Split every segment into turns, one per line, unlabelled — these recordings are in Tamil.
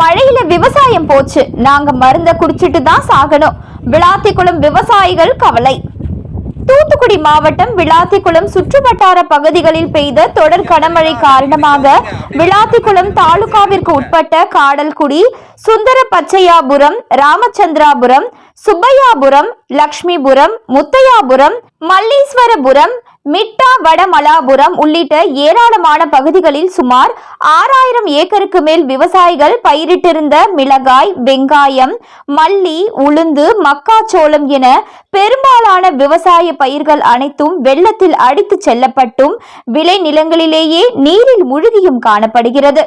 மழையில விவசாயம் போச்சு. நாங்க மருந்த குடிச்சிட்டு தான் சாகணும். விளாத்திக்குளம் விவசாயிகள் கவலை. தூத்துக்குடி மாவட்டம் விளாத்திக்குளம் சுற்றுவட்டார பகுதிகளில் பெய்த தொடர் கனமழை காரணமாக விளாத்திக்குளம் தாலுகாவிற்கு உட்பட்ட காடல்குடி சுந்தர பச்சையாபுரம் ராமச்சந்திராபுரம் சுப்பையாபுரம் லக்ஷ்மிபுரம் முத்தையாபுரம் மல்லீஸ்வரபுரம் மிட்டா வடமலாபுரம் உள்ளிட்ட ஏராளமான பகுதிகளில் சுமார் ஆறாயிரம் ஏக்கருக்கு மேல் விவசாயிகள் பயிரிட்டிருந்த மிளகாய் வெங்காயம் மல்லி உளுந்து மக்காச்சோளம் என பெரும்பாலான விவசாய பயிர்கள் அனைத்தும் வெள்ளத்தில் அடித்துச் செல்லப்பட்டும் விளை நிலங்களிலேயே நீரில் முழுகியும் காணப்படுகிறது.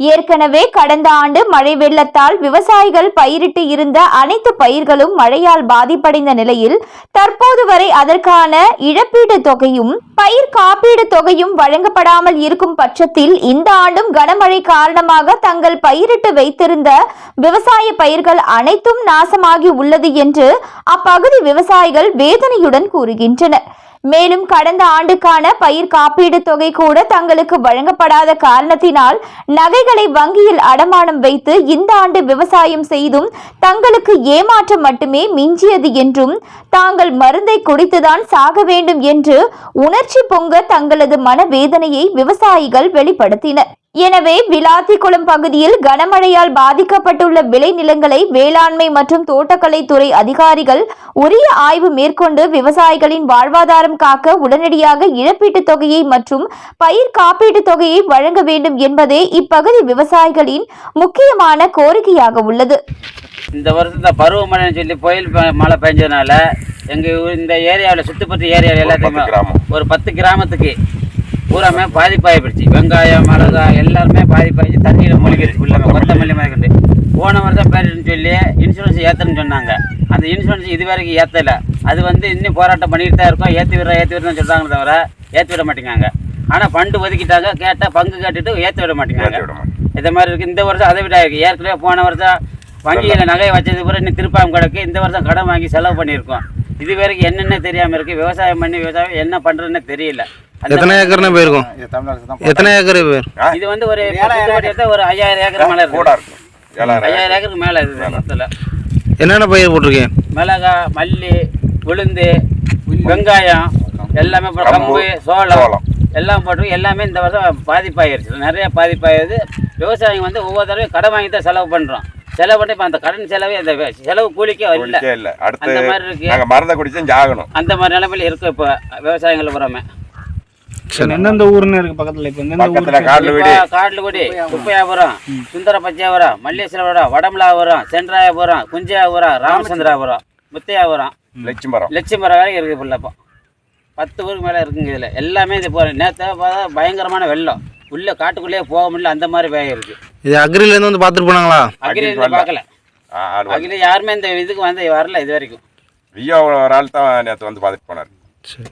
ஏற்கனவே கடந்த ஆண்டு மழை வெள்ளத்தால் விவசாயிகள் பயிரிட்டு இருந்த அனைத்து பயிர்களும் மழையால் பாதிப்படைந்த நிலையில் தற்போது வரை அதற்கான இழப்பீடு தொகையும் பயிர் காப்பீடு தொகையும் வழங்கப்படாமல் இருக்கும் பட்சத்தில் இந்த ஆண்டும் கனமழை காரணமாக தங்கள் பயிரிட்டு வைத்திருந்த விவசாய பயிர்கள் அனைத்தும் நாசமாகி உள்ளது என்று அப்பகுதி விவசாயிகள் வேதனையுடன் கூறுகின்றனர். மேலும் கடந்த ஆண்டுக்கான பயிர் காப்பீடு தொகை கூட தங்களுக்கு வழங்கப்படாத காரணத்தினால் நகை நகைகளை வங்கியில் அடமானம் வைத்து இந்த ஆண்டு விவசாயம் செய்தும் தங்களுக்கு ஏமாற்றம் மட்டுமே மிஞ்சியது என்றும் தாங்கள் மருந்தை குடித்துதான் சாக வேண்டும் என்று உணர்ச்சி பொங்க தங்களது மனவேதனையை விவசாயிகள் வெளிப்படுத்தினர். எனவே விளாத்திக்குளம் பகுதியில் கனமழையால் பாதிக்கப்பட்டுள்ள விளைநிலங்களை வேளாண்மை மற்றும் தோட்டக்கலை துறை அதிகாரிகள் உரிய ஆய்வு மேற்கொண்டு விவசாயிகளின் வாழ்வாதாரம் காக்க உடனடியாக இழப்பீட்டுத் தொகையை மற்றும் பயிர் காப்பீட்டுத் தொகையை வழங்க வேண்டும் என்பதே இப்பகுதி விவசாயிகளின் முக்கியமான கோரிக்கையாக உள்ளது
இந்த வருஷம் இந்த பருவமழைன்னு சொல்லி புயல் மழை பெஞ்சதுனால எங்கள் இந்த ஏரியாவில் சுற்றுப்பட்டு ஏரியாவில் எல்லாத்தையுமே. ஒரு பத்து கிராமத்துக்கு பூராமே பாதிப்பாகிடுச்சு வெங்காயம் மிளகாய் எல்லாருமே பாதிப்பாகி தண்ணியில் மூழ்கிடுச்சு ஃபுல்லாக கொத்தமல்லி மாதிரி போன வருஷம் பேருன்னு சொல்லி இன்சூரன்ஸ் ஏற்றுன்னு சொன்னாங்க. அந்த இன்சூரன்ஸ் இது வரைக்கும் ஏற்றலை அது வந்து இன்னும் போராட்டம் பண்ணிட்டு தான் இருக்கோம். ஏற்றி விடுறோம் ஏற்றி விடுறோம்னு சொல்கிறாங்க தவிர ஏற்றி விட மாட்டேங்காங்க. ஆனால் ஃபண்டு ஒதுக்கிட்டாங்க. கேட்டால் பங்கு கேட்டுட்டு ஏற்றி விட மாட்டேங்காங்க. இந்த மாதிரி இருக்குது இந்த வருஷம் அதை விட இருக்கு ஏற்கனவே போன வருஷம் வங்கியில் நகை வச்சது பிறகு இன்னும் திருப்பாம் கிடக்கு இந்த வருஷம் கடன் வாங்கி செலவு பண்ணியிருக்கோம். இது வரைக்கும் என்னென்ன தெரியாமல் இருக்குது விவசாயம் பண்ணி விவசாயம் என்ன பண்ணுறதுன்னு தெரியல.
எத்தனை ஏக்கர்னு போயிருக்கும்? எத்தனை ஏக்கர் போயிரு
இது வந்து ஒரு ஒரு ஐயாயிரம் ஏக்கர் மேலே
கூட இருக்கும்
ஐயாயிரம் ஏக்கருக்கு மேலே இருக்குது மொத்தத்தில்.
என்னென்ன பயிர் போட்டிருக்கீங்க?
மிளகாய் மல்லி உளுந்து வெங்காயம் எல்லாமே
கம்பு,
சோளம். எல்லாம் போட்டு எல்லாமே இந்த வருஷம் பாதிப்பாயிருச்சு. நிறைய பாதிப்பாயிருது. விவசாயிங்க வந்து ஒவ்வொரு தடவையும் கடன் வாங்கி தான் செலவு பண்ணுறோம் செலவு பண்ணி இப்போ அந்த கடன் செலவே அந்த செலவு கூலிக்கே
இல்ல. அடுத்து
அந்த மாதிரி இருக்கு.
நாங்க மருந்தை குடிச்சும் ஜாகணும்.
அந்த மாதிரி நிலைமையில இருக்கு இப்போ விவசாயிகள் புறமே.
எந்தெந்த ஊர்னு இருக்கு பக்கத்துல? இப்ப எந்தெந்த ஊர்
பக்கத்துல காடு வீடு.
இப்போ காட்லுக்குடி குப்பையாபுரம். சுந்தர பச்சையாபுரம் மல்லேஸ்வரபுரம் வடமலாபுரம் சென்றாயபுரம் குஞ்சியாபுரம் ராமச்சந்திராபுரம் முத்தையாபுரம்.
லட்சுமரம்.
லட்சுமரம் வரைக்கும் இருக்குது ஃபுல்லாக இப்போ பத்து ஊருக்கு மேலே இருக்குங்க இதில். எல்லாமே இது போகிற நேற்று பார்த்தா பயங்கரமான வெள்ளம். உள்ளே காட்டுக்குள்ளேயே போக முடியல. அந்த மாதிரி பயம் இருக்குது
இது அக்ரிலேருந்து வந்து பார்த்துட்டு போனாங்களா?
வரல.
பார்க்கல அகில யாருமே இந்த இதுக்கு வந்து வரல இது வரைக்கும்.
ரியோ ஒரு ஆள் தான் நேற்று வந்து பார்த்துட்டு போனார்.
சரி.